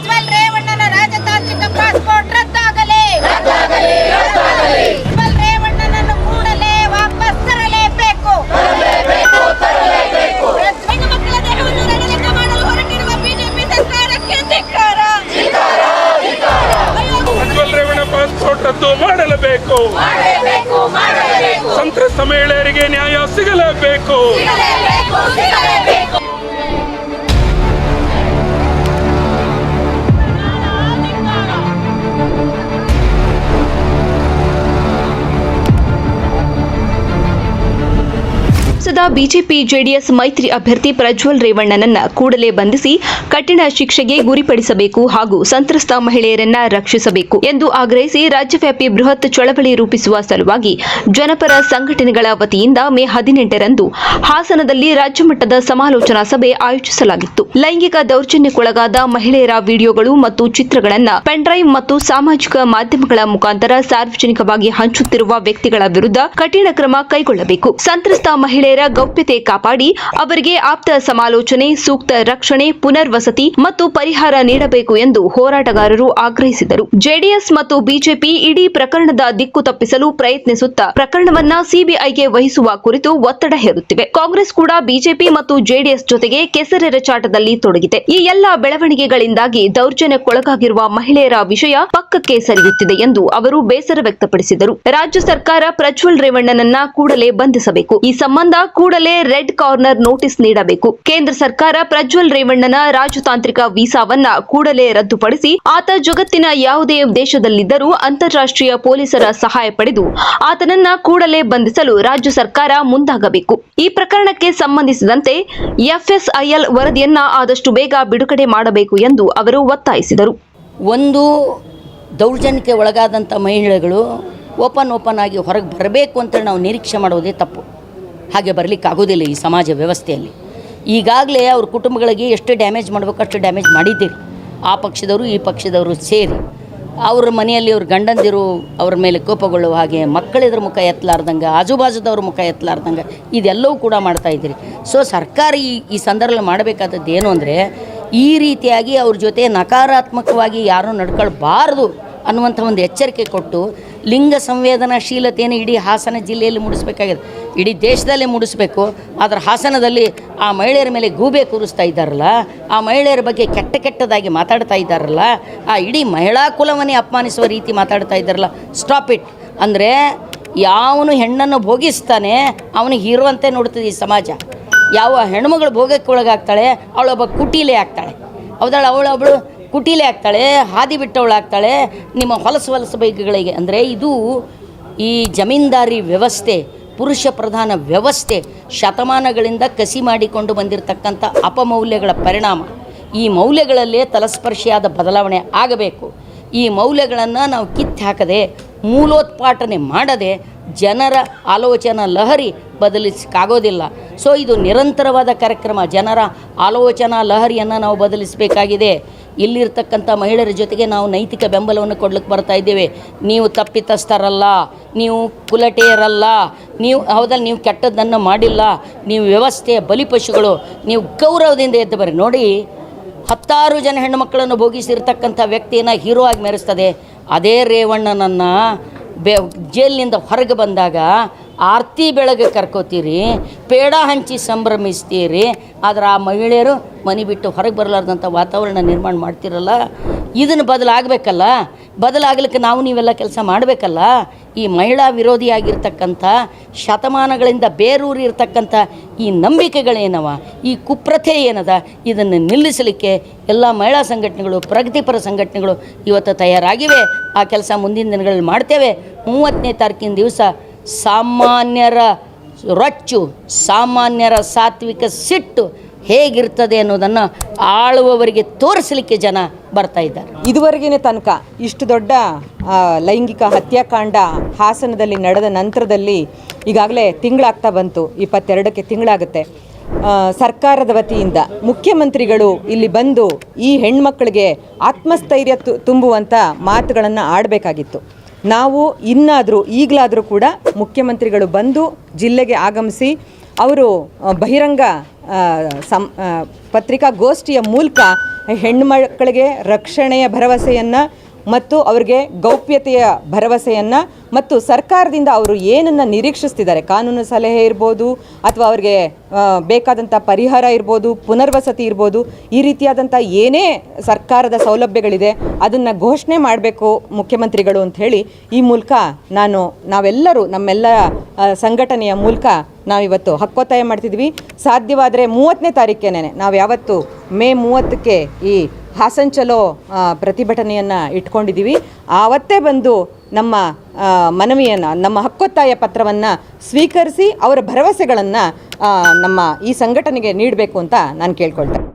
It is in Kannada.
ಪ್ರಜ್ವಲ್ ರೇವಣ್ಣನ ರಾಜತಾಂತ್ರಿಕ ಬಿಜೆಪಿ ಜೆಡಿಎಸ್ ಮೈತ್ರಿ ಅಭ್ಯರ್ಥಿ ಪ್ರಜ್ವಲ್ ರೇವಣ್ಣನನ್ನ ಕೂಡಲೇ ಬಂಧಿಸಿ ಕಠಿಣ ಶಿಕ್ಷೆಗೆ ಗುರಿಪಡಿಸಬೇಕು ಹಾಗೂ ಸಂತ್ರಸ್ತ ಮಹಿಳೆಯರನ್ನ ರಕ್ಷಿಸಬೇಕು ಎಂದು ಆಗ್ರಹಿಸಿ ರಾಜ್ಯವ್ಯಾಪಿ ಬೃಹತ್ ಚಳವಳಿ ರೂಪಿಸುವ ಸಲುವಾಗಿ ಜನಪರ ಸಂಘಟನೆಗಳ ವತಿಯಿಂದ ಮೇ ಹದಿನೆಂಟರಂದು ಹಾಸನದಲ್ಲಿ ರಾಜ್ಯಮಟ್ಟದ ಸಮಾಲೋಚನಾ ಸಭೆ ಆಯೋಜಿಸಲಾಗಿತ್ತು. ಲೈಂಗಿಕ ದೌರ್ಜನ್ಯಕ್ಕೊಳಗಾದ ಮಹಿಳೆಯರ ವಿಡಿಯೋಗಳು ಮತ್ತು ಚಿತ್ರಗಳನ್ನ ಪೆನ್ಡ್ರೈವ್ ಮತ್ತು ಸಾಮಾಜಿಕ ಮಾಧ್ಯಮಗಳ ಮುಖಾಂತರ ಸಾರ್ವಜನಿಕವಾಗಿ ಹಂಚುತ್ತಿರುವ ವ್ಯಕ್ತಿಗಳ ವಿರುದ್ಧ ಕಠಿಣ ಕ್ರಮ ಕೈಗೊಳ್ಳಬೇಕು. ಸಂತ್ರಸ್ತ ಮಹಿಳೆಯರ ಗೌಪ್ಯತೆ ಕಾಪಾಡಿ ಅವರಿಗೆ ಆಪ್ತ ಸಮಾಲೋಚನೆ, ಸೂಕ್ತ ರಕ್ಷಣೆ, ಪುನರ್ವಸತಿ ಮತ್ತು ಪರಿಹಾರ ನೀಡಬೇಕು ಎಂದು ಹೋರಾಟಗಾರರು ಆಗ್ರಹಿಸಿದರು. ಜೆಡಿಎಸ್ ಮತ್ತು ಬಿಜೆಪಿ ಇಡೀ ಪ್ರಕರಣದ ದಿಕ್ಕು ತಪ್ಪಿಸಲು ಪ್ರಯತ್ನಿಸುತ್ತಾ ಪ್ರಕರಣವನ್ನ ಸಿಬಿಐಗೆ ವಹಿಸುವ ಕುರಿತು ಒತ್ತಡ ಹೇರುತ್ತಿವೆ. ಕಾಂಗ್ರೆಸ್ ಕೂಡ ಬಿಜೆಪಿ ಮತ್ತು ಜೆಡಿಎಸ್ ಜೊತೆಗೆ ಕೆಸರೆರಚಾಟದಲ್ಲಿ ತೊಡಗಿದೆ. ಈ ಎಲ್ಲಾ ಬೆಳವಣಿಗೆಗಳಿಂದಾಗಿ ದೌರ್ಜನ್ಯಕ್ಕೊಳಗಾಗಿರುವ ಮಹಿಳೆಯರ ವಿಷಯ ಪಕ್ಕಕ್ಕೆ ಸರಿಯುತ್ತಿದೆ ಎಂದು ಅವರು ಬೇಸರ ವ್ಯಕ್ತಪಡಿಸಿದರು. ರಾಜ್ಯ ಸರ್ಕಾರ ಪ್ರಜ್ವಲ್ ರೇವಣ್ಣನನ್ನ ಕೂಡಲೇ ಬಂಧಿಸಬೇಕು. ಈ ಸಂಬಂಧ ಕೂಡಲೇ ರೆಡ್ ಕಾರ್ನರ್ ನೋಟಿಸ್ ನೀಡಬೇಕು. ಕೇಂದ್ರ ಸರ್ಕಾರ ಪ್ರಜ್ವಲ್ ರೇವಣ್ಣನ ರಾಜತಾಂತ್ರಿಕ ವೀಸಾವನ್ನ ಕೂಡಲೇ ರದ್ದುಪಡಿಸಿ ಆತ ಜಗತ್ತಿನ ಯಾವುದೇ ದೇಶದಲ್ಲಿದ್ದರೂ ಅಂತಾರಾಷ್ಟ್ರೀಯ ಪೊಲೀಸರ ಸಹಾಯ ಪಡೆದು ಆತನನ್ನ ಕೂಡಲೇ ಬಂಧಿಸಲು ರಾಜ್ಯ ಸರ್ಕಾರ ಮುಂದಾಗಬೇಕು. ಈ ಪ್ರಕರಣಕ್ಕೆ ಸಂಬಂಧಿಸಿದಂತೆ ಎಫ್ಎಸ್ಐಎಲ್ ವರದಿಯನ್ನ ಆದಷ್ಟು ಬೇಗ ಬಿಡುಗಡೆ ಮಾಡಬೇಕು ಎಂದು ಅವರು ಒತ್ತಾಯಿಸಿದರು. ಒಂದು ದೌರ್ಜನ್ಯಕ್ಕೆ ಒಳಗಾದಂಥ ಮಹಿಳೆಗಳು ಓಪನ್ ಓಪನ್ ಆಗಿ ಹೊರಗೆ ಬರಬೇಕು ಅಂತ ನಾವು ನಿರೀಕ್ಷೆ ಮಾಡೋದೇ ತಪ್ಪು. ಹಾಗೆ ಬರಲಿಕ್ಕಾಗೋದಿಲ್ಲ ಈ ಸಮಾಜ ವ್ಯವಸ್ಥೆಯಲ್ಲಿ. ಈಗಾಗಲೇ ಅವ್ರ ಕುಟುಂಬಗಳಿಗೆ ಎಷ್ಟು ಡ್ಯಾಮೇಜ್ ಮಾಡಬೇಕು ಅಷ್ಟು ಡ್ಯಾಮೇಜ್ ಮಾಡಿದ್ದೀರಿ. ಆ ಪಕ್ಷದವರು, ಈ ಪಕ್ಷದವರು ಸೇರಿ. ಅವ್ರ ಮನೆಯಲ್ಲಿ ಅವ್ರ ಗಂಡಂದಿರು ಅವ್ರ ಮೇಲೆ ಕೋಪಗೊಳ್ಳುವ ಹಾಗೆ ಮಕ್ಕಳಿದ್ರ ಮುಖ ಎತ್ತಲಾರ್ದಂಗೆ, ಆಜುಬಾಜುದವ್ರ ಮುಖ ಎತ್ತಲಾರ್ದಂಗೆ ಇದೆಲ್ಲವೂ ಕೂಡ ಮಾಡ್ತಾ ಇದ್ದೀರಿ. ಸೊ ಸರ್ಕಾರ ಈ ಈ ಸಂದರ್ಭದಲ್ಲಿ ಮಾಡಬೇಕಾದದ್ದು ಏನು ಅಂದರೆ, ಈ ರೀತಿಯಾಗಿ ಅವ್ರ ಜೊತೆ ನಕಾರಾತ್ಮಕವಾಗಿ ಯಾರೂ ನಡ್ಕೊಳ್ಬಾರ್ದು ಅನ್ನುವಂಥ ಒಂದು ಎಚ್ಚರಿಕೆ ಕೊಟ್ಟು ಲಿಂಗ ಸಂವೇದನಾಶೀಲತೆಯನ್ನು ಇಡೀ ಹಾಸನ ಜಿಲ್ಲೆಯಲ್ಲಿ ಮೂಡಿಸ್ಬೇಕಾಗಿದೆ. ಇಡೀ ದೇಶದಲ್ಲೇ ಮೂಡಿಸಬೇಕು. ಆದರೆ ಹಾಸನದಲ್ಲಿ ಆ ಮಹಿಳೆಯರ ಮೇಲೆ ಗೂಬೆ ಕೂರಿಸ್ತಾ ಇದ್ದಾರಲ್ಲ, ಆ ಮಹಿಳೆಯರ ಬಗ್ಗೆ ಕೆಟ್ಟ ಕೆಟ್ಟದಾಗಿ ಮಾತಾಡ್ತಾ ಇದ್ದಾರಲ್ಲ, ಆ ಇಡೀ ಮಹಿಳಾ ಕುಲವನ್ನೇ ಅಪಮಾನಿಸುವ ರೀತಿ ಮಾತಾಡ್ತಾ ಇದ್ದಾರಲ್ಲ. ಸ್ಟಾಪ್ ಇಟ್ ಅಂದರೆ ಯಾವನು ಹೆಣ್ಣನ್ನು ಭೋಗಿಸ್ತಾನೆ, ಅವನಿಗೆ ಹೀರೋ ಅಂತ ನೋಡ್ತದೆ ಈ ಸಮಾಜ. ಯಾವ ಹೆಣ್ಮಗಳು ಭೋಗಕ್ಕೆ ಒಳಗಾಗ್ತಾಳೆ, ಅವಳೊಬ್ಬ ಕುಟೀಲೆ ಆಗ್ತಾಳೆ. ಹೌದಾಳ ಅವಳೊಬ್ಬಳು ಕುಟೀಲೆ ಆಗ್ತಾಳೆ, ಹಾದಿ ಬಿಟ್ಟವಳಾಗ್ತಾಳೆ ನಿಮ್ಮ ಹೊಲಸು ಹೊಲಸು ಬೈಕ್ಗಳಿಗೆ. ಅಂದರೆ ಇದು ಈ ಜಮೀನ್ದಾರಿ ವ್ಯವಸ್ಥೆ, ಪುರುಷ ಪ್ರಧಾನ ವ್ಯವಸ್ಥೆ, ಶತಮಾನಗಳಿಂದ ಕಸಿ ಮಾಡಿಕೊಂಡು ಬಂದಿರತಕ್ಕಂಥ ಅಪಮೌಲ್ಯಗಳ ಪರಿಣಾಮ. ಈ ಮೌಲ್ಯಗಳಲ್ಲೇ ತಲಸ್ಪರ್ಶಿಯಾದ ಬದಲಾವಣೆ ಆಗಬೇಕು. ಈ ಮೌಲ್ಯಗಳನ್ನು ನಾವು ಕಿತ್ತು ಹಾಕದೆ, ಮೂಲೋತ್ಪಾಟನೆ ಮಾಡದೆ, ಜನರ ಆಲೋಚನಾ ಲಹರಿ ಬದಲಿಸಕ್ಕಾಗೋದಿಲ್ಲ. ಸೊ ಇದು ನಿರಂತರವಾದ ಕಾರ್ಯಕ್ರಮ. ಜನರ ಆಲೋಚನಾ ಲಹರಿಯನ್ನು ನಾವು ಬದಲಿಸಬೇಕಾಗಿದೆ. ಇಲ್ಲಿರ್ತಕ್ಕಂಥ ಮಹಿಳೆಯರ ಜೊತೆಗೆ ನಾವು ನೈತಿಕ ಬೆಂಬಲವನ್ನು ಕೊಡ್ಲಿಕ್ಕೆ ಬರ್ತಾ ಇದ್ದೇವೆ. ನೀವು ತಪ್ಪಿತಸ್ಥರಲ್ಲ, ನೀವು ಕುಲಟೆಯರಲ್ಲ, ನೀವು, ಹೌದಲ್ಲ, ನೀವು ಕೆಟ್ಟದ್ದನ್ನು ಮಾಡಿಲ್ಲ, ನೀವು ವ್ಯವಸ್ಥೆಯ ಬಲಿಪಶುಗಳು ನೀವು ಗೌರವದಿಂದ ಎದ್ದು ಬರ್ರಿ. ನೋಡಿ, ಹತ್ತಾರು ಜನ ಹೆಣ್ಣುಮಕ್ಕಳನ್ನು ಭೋಗಿಸಿರ್ತಕ್ಕಂಥ ವ್ಯಕ್ತಿಯನ್ನು ಹೀರೋ ಆಗಿ ಮೆರೆಸ್ತದೆ. ಅದೇ ರೇವಣ್ಣನನ್ನು ಬೆ, ಜೈಲಿನಿಂದ ಹೊರಗೆ ಬಂದಾಗ ಆರತಿ ಬೆಳಗ್ಗೆ ಕರ್ಕೋತೀರಿ, ಪೇಡ ಹಂಚಿ ಸಂಭ್ರಮಿಸ್ತೀರಿ, ಆದ್ರೆ ಆ ಮಹಿಳೆಯರು ಮನೆ ಬಿಟ್ಟು ಹೊರಗೆ ಬರಲಾರ್ದಂಥ ವಾತಾವರಣ ನಿರ್ಮಾಣ ಮಾಡ್ತಿರಲ್ಲ? ಇದನ್ನು ಬದಲಾಗಬೇಕಲ್ಲ? ಬದಲಾಗಲಿಕ್ಕೆ ನಾವು ನೀವೆಲ್ಲ ಕೆಲಸ ಮಾಡಬೇಕಲ್ಲ? ಈ ಮಹಿಳಾ ವಿರೋಧಿಯಾಗಿರ್ತಕ್ಕಂಥ ಶತಮಾನಗಳಿಂದ ಬೇರೂರಿರ್ತಕ್ಕಂಥ ಈ ನಂಬಿಕೆಗಳೇನವ? ಈ ಕುಪ್ರತೆ ಏನದ? ಇದನ್ನು ನಿಲ್ಲಿಸಲಿಕ್ಕೆ ಎಲ್ಲ ಮಹಿಳಾ ಸಂಘಟನೆಗಳು, ಪ್ರಗತಿಪರ ಸಂಘಟನೆಗಳು ಇವತ್ತು ತಯಾರಾಗಿವೆ. ಆ ಕೆಲಸ ಮುಂದಿನ ದಿನಗಳಲ್ಲಿ ಮಾಡ್ತೇವೆ. ಮೂವತ್ತನೇ ತಾರೀಕಿನ ದಿವಸ ಸಾಮಾನ್ಯರ ರೊಚ್ಚು, ಸಾಮಾನ್ಯರ ಸಾತ್ವಿಕ ಸಿಟ್ಟು ಹೇಗಿರ್ತದೆ ಅನ್ನೋದನ್ನು ಆಳುವವರಿಗೆ ತೋರಿಸಲಿಕ್ಕೆ ಜನ ಬರ್ತಾ ಇದ್ದಾರೆ. ಇದುವರೆಗಿನ ತನಕ ಇಷ್ಟು ದೊಡ್ಡ ಲೈಂಗಿಕ ಹತ್ಯಾಕಾಂಡ ಹಾಸನದಲ್ಲಿ ನಡೆದ ನಂತರದಲ್ಲಿ ಈಗಾಗಲೇ ತಿಂಗಳಾಗ್ತಾ ಬಂತು, ಇಪ್ಪತ್ತೆರಡಕ್ಕೆ ತಿಂಗಳಾಗುತ್ತೆ. ಸರ್ಕಾರದ ವತಿಯಿಂದ ಮುಖ್ಯಮಂತ್ರಿಗಳು ಇಲ್ಲಿ ಬಂದು ಈ ಹೆಣ್ಮಕ್ಳಿಗೆ ಆತ್ಮಸ್ಥೈರ್ಯ ತುಂಬುವಂಥ ಮಾತುಗಳನ್ನು ಆಡಬೇಕಾಗಿತ್ತು. ನಾವು ಇನ್ನಾದರೂ, ಈಗಲಾದರೂ ಕೂಡ ಮುಖ್ಯಮಂತ್ರಿಗಳು ಬಂದು ಜಿಲ್ಲೆಗೆ ಆಗಮಿಸಿ ಅವರು ಬಹಿರಂಗ ಸಂ ಪತ್ರಿಕಾಗೋಷ್ಠಿಯ ಮೂಲಕ ಹೆಣ್ಮಕ್ಕಳಿಗೆ ರಕ್ಷಣೆಯ ಭರವಸೆಯನ್ನು ಮತ್ತು ಅವರಿಗೆ ಗೌಪ್ಯತೆಯ ಭರವಸೆಯನ್ನು ಮತ್ತು ಸರ್ಕಾರದಿಂದ ಅವರು ಏನನ್ನು ನಿರೀಕ್ಷಿಸ್ತಿದ್ದಾರೆ, ಕಾನೂನು ಸಲಹೆ ಇರ್ಬೋದು ಅಥವಾ ಅವರಿಗೆ ಬೇಕಾದಂಥ ಪರಿಹಾರ ಇರ್ಬೋದು, ಪುನರ್ವಸತಿ ಇರ್ಬೋದು, ಈ ರೀತಿಯಾದಂಥ ಏನೇ ಸರ್ಕಾರದ ಸೌಲಭ್ಯಗಳಿದೆ ಅದನ್ನು ಘೋಷಣೆ ಮಾಡಬೇಕು ಮುಖ್ಯಮಂತ್ರಿಗಳು ಅಂತ ಹೇಳಿ ಈ ಮೂಲಕ ನಾನು, ನಾವೆಲ್ಲರೂ ನಮ್ಮೆಲ್ಲ ಸಂಘಟನೆಯ ಮೂಲಕ ನಾವಿವತ್ತು ಹಕ್ಕೊತ್ತಾಯ ಮಾಡ್ತಿದ್ವಿ. ಸಾಧ್ಯವಾದರೆ ಮೂವತ್ತನೇ ತಾರೀಕೇನೆ ನಾವು ಯಾವತ್ತು ಮೇ ಮೂವತ್ತಕ್ಕೆ ಈ ಹಾಸನ್ ಚಲೋ ಪ್ರತಿಭಟನೆಯನ್ನು ಇಟ್ಕೊಂಡಿದ್ದೀವಿ ಆವತ್ತೇ ಬಂದು ನಮ್ಮ ಮನವಿಯನ್ನು, ನಮ್ಮ ಹಕ್ಕೊತ್ತಾಯ ಪತ್ರವನ್ನು ಸ್ವೀಕರಿಸಿ ಅವರ ಭರವಸೆಗಳನ್ನು ನಮ್ಮ ಈ ಸಂಘಟನೆಗೆ ನೀಡಬೇಕು ಅಂತ ನಾನು ಕೇಳ್ಕೊಳ್ತೇನೆ.